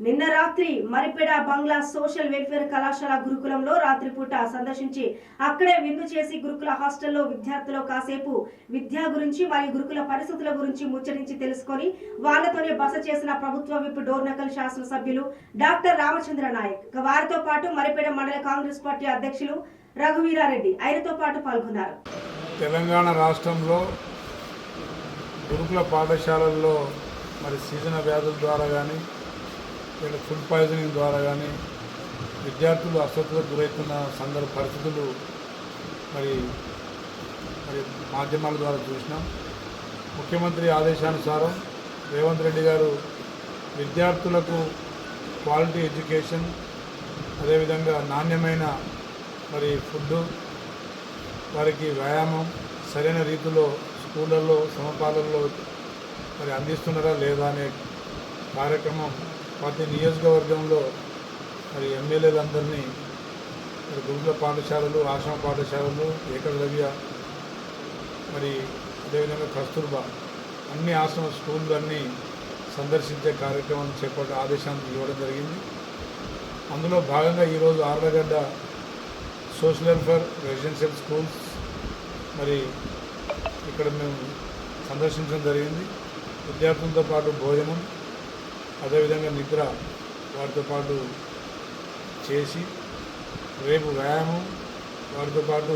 నిన్న రాత్రి మరిపెడ బంగ్లా social welfare కళాశాల గురుకులంలో రాత్రిపూట సందర్శించి అక్కడే విందు చేసి గురుకుల హాస్టల్లో విద్యార్థులు కాసేపు విద్య గురించి మరియు గురుకుల పరిస్థితుల గురించి ముచ్చరించి తెలుసుకొని వాళ్ళతోనే బస చేసిన ప్రభుత్వ విప్ డోర్నకల్ శాసనసభ్యులు డాక్టర్ రామచంద్ర నాయక్. వారితో పాటు మరిపేడ మండల కాంగ్రెస్ పార్టీ అధ్యక్షులు రఘువీరారెడ్డి ఆయనతో పాటు పాల్గొన్నారు. తెలంగాణ రాష్ట్రంలో గురుకుల పాఠశాలల్లో మరి సీజన వ్యాధుల ద్వారా కానీ వీళ్ళ ఫుడ్ పాయిజనింగ్ ద్వారా కానీ విద్యార్థులు అస్వస్థతకు గురవుతున్న సందర్భ పరిస్థితులు మరి మరి మాధ్యమాల ద్వారా చూసినాం. ముఖ్యమంత్రి ఆదేశానుసారం రేవంత్ రెడ్డి గారు విద్యార్థులకు క్వాలిటీ ఎడ్యుకేషన్ అదేవిధంగా నాణ్యమైన మరి ఫుడ్ వారికి వ్యాయామం సరైన రీతిలో స్కూళ్ళల్లో సమపాలల్లో మరి అందిస్తున్నారా లేదా అనే కార్యక్రమం ప్రతి నియోజకవర్గంలో మరి ఎమ్మెల్యేలందరినీ మరి గురుకుల పాఠశాలలు ఆశ్రమ పాఠశాలలు ఏకలవ్య మరి అదేవిధంగా కస్తూర్బా అన్ని ఆశ్రమ స్కూళ్ళు అన్నీ సందర్శించే కార్యక్రమం చేపట్టే ఆదేశాన్ని ఇవ్వడం జరిగింది. అందులో భాగంగా ఈరోజు Arlagadda social welfare residential schools మరి ఇక్కడ మేము సందర్శించడం జరిగింది. విద్యార్థులతో పాటు భోజనం అదేవిధంగా నిద్ర వారితో పాటు చేసి రేపు వ్యాయామం వారితో పాటు